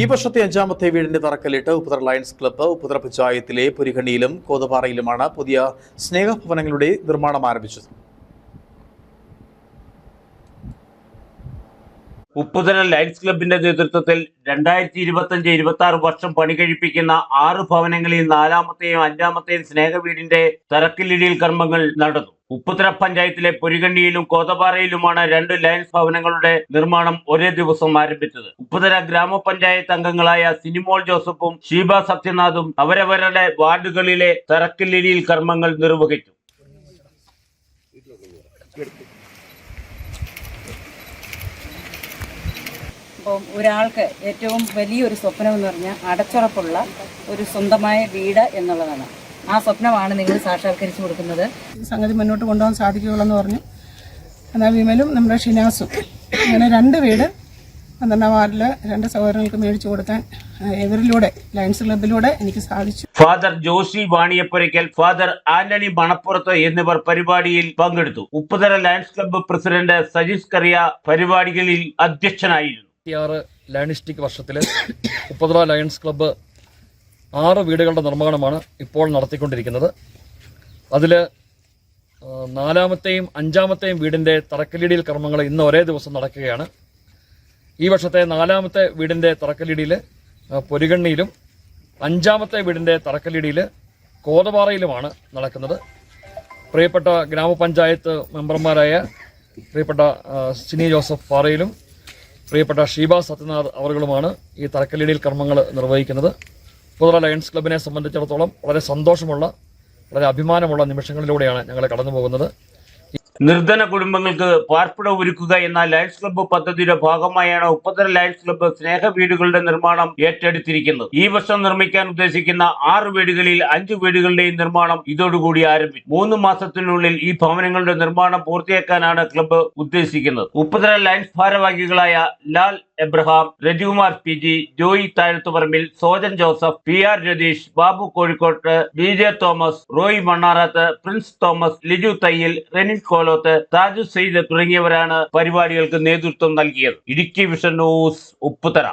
ഈ വർഷത്തെ അഞ്ചാമത്തെ വീടിന്റെ തറക്കല്ലിട്ട് ഉപ്പുതറ ലയൺസ് ക്ലബ്ബ് ഉപ്പുതറ പഞ്ചായത്തിലെ പുരികണ്ണിയിലും കോതപാറയിലുമാണ് പുതിയ സ്നേഹഭവനങ്ങളുടെ നിർമ്മാണം ആരംഭിച്ചത്. ഉപ്പുതല ലയൺസ് ക്ലബിന്റെ നേതൃത്വത്തിൽ രണ്ടായിരത്തി ഇരുപത്തഞ്ച് ഇരുപത്തി ആറ് വർഷം പണി കഴിപ്പിക്കുന്ന ആറ് ഭവനങ്ങളിൽ നാലാമത്തെയും അഞ്ചാമത്തെയും സ്നേഹവീടിന്റെ തറക്കല്ലിടിയിൽ കർമ്മങ്ങൾ നടന്നു. ഉപ്പുതറ പഞ്ചായത്തിലെ പുരികണ്ണിയിലും കോതപാറയിലുമാണ് രണ്ട് ലയൻസ് ഭവനങ്ങളുടെ നിർമ്മാണം ഒരേ ദിവസം ആരംഭിച്ചത്. ഉപ്പുതറ ഗ്രാമപഞ്ചായത്ത് അംഗങ്ങളായ സിനിമോൾ ജോസഫും ഷീബ സത്യനാഥും അവരവരുടെ വാർഡുകളിലെ തറക്കല്ലിടിയിൽ കർമ്മങ്ങൾ നിർവഹിച്ചു. അപ്പം ഒരാൾക്ക് ഏറ്റവും വലിയൊരു സ്വപ്നം എന്ന് പറഞ്ഞാൽ അടച്ചുറപ്പുള്ള ഒരു സ്വന്തമായ വീട് എന്നുള്ളതാണ്. ആ സ്വപ്നമാണ് നിങ്ങൾ സാക്ഷാത്കരിച്ചു കൊടുക്കുന്നത്. സംഗതി മുന്നോട്ട് കൊണ്ടുപോകാൻ സാധിക്കുകയുള്ളു എന്ന് പറഞ്ഞു. എന്നാൽ വിമലും നമ്മുടെ ഷിനാസും. അങ്ങനെ രണ്ട് വീട് പന്ത്രണ്ടാം വാർഡിൽ രണ്ട് സഹോദരങ്ങൾക്ക് മേടിച്ചു കൊടുക്കാൻ ഇവരിലൂടെ ലയൺസ് ക്ലബിലൂടെ എനിക്ക് സാധിച്ചു. ഫാദർ ജോസി വാണിയപ്പുരയ്ക്കൽ ഫാദർ ആന്റണി മണപ്പുറത്ത് എന്നിവർ പരിപാടിയിൽ പങ്കെടുത്തു. Upputhala Lions Club president Sajeesh Kuriya പരിപാടികളിൽ അധ്യക്ഷനായിരുന്നു. ആറ് ലയണിസ്റ്റിക് വർഷത്തിൽ ഉപ്പദ്ര ലയൺസ് ക്ലബ്ബ് ആറ് വീടുകളുടെ നിർമ്മാണമാണ് ഇപ്പോൾ നടത്തിക്കൊണ്ടിരിക്കുന്നത്. അതിൽ നാലാമത്തെയും അഞ്ചാമത്തെയും വീടിന്റെ തറക്കല്ലിടിയിൽ കർമ്മങ്ങൾ ഇന്ന് ഒരേ ദിവസം നടക്കുകയാണ്. ഈ വർഷത്തെ നാലാമത്തെ വീടിന്റെ തറക്കല്ലിടിയിൽ പൊരുകണ്ണിയിലും അഞ്ചാമത്തെ വീടിന്റെ തറക്കല്ലിടിയിൽ കോതപാറയിലുമാണ് നടക്കുന്നത്. പ്രിയപ്പെട്ട ഗ്രാമപഞ്ചായത്ത് മെമ്പർമാരായ പ്രിയപ്പെട്ട സിനി ജോസഫ് പാറയിലും പ്രിയപ്പെട്ട ഷീബ സത്യനാഥ് അവറുകളുമാണ് ഈ തറക്കല്ലിടിയിൽ കർമ്മങ്ങൾ നിർവഹിക്കുന്നത്. പുതുറ ലയൺസ് ക്ലബിനെ സംബന്ധിച്ചിടത്തോളം വളരെ സന്തോഷമുള്ള വളരെ അഭിമാനമുള്ള നിമിഷങ്ങളിലൂടെയാണ് ഞങ്ങൾ കടന്നു പോകുന്നത് നിർധന കുടുംബങ്ങൾക്ക് പാർപ്പിടം ഒരുക്കുക എന്ന ലയൺസ് ക്ലബ്ബ് പദ്ധതിയുടെ ഭാഗമായാണ് ഉപ്പതര ലയൺസ് ക്ലബ്ബ് സ്നേഹ വീടുകളുടെ നിർമ്മാണം ഏറ്റെടുത്തിരിക്കുന്നത്. ഈ വർഷം നിർമ്മിക്കാൻ ഉദ്ദേശിക്കുന്ന ആറ് വീടുകളിൽ അഞ്ച് വീടുകളുടെയും നിർമ്മാണം ഇതോടുകൂടി ആരംഭിച്ചു. മൂന്ന് മാസത്തിനുള്ളിൽ ഈ ഭവനങ്ങളുടെ നിർമ്മാണം പൂർത്തിയാക്കാനാണ് ക്ലബ്ബ് ഉദ്ദേശിക്കുന്നത്. ഉപ്പതര ലയൺസ് ഭാരവാഹികളായ Lal Abraham Rajikumar P G Joy Thazhathuparambil Sojan Joseph P R Ratheesh Babu Kozhikkott B J Thomas Roy Mannarath Prince Thomas Liju Thayyil Renil Kolothu Thaju Sayyid തുടങ്ങിയവരാണ് പരിപാടികൾക്ക് നേതൃത്വം നൽകിയത്. Idukki Vision News Upputhara.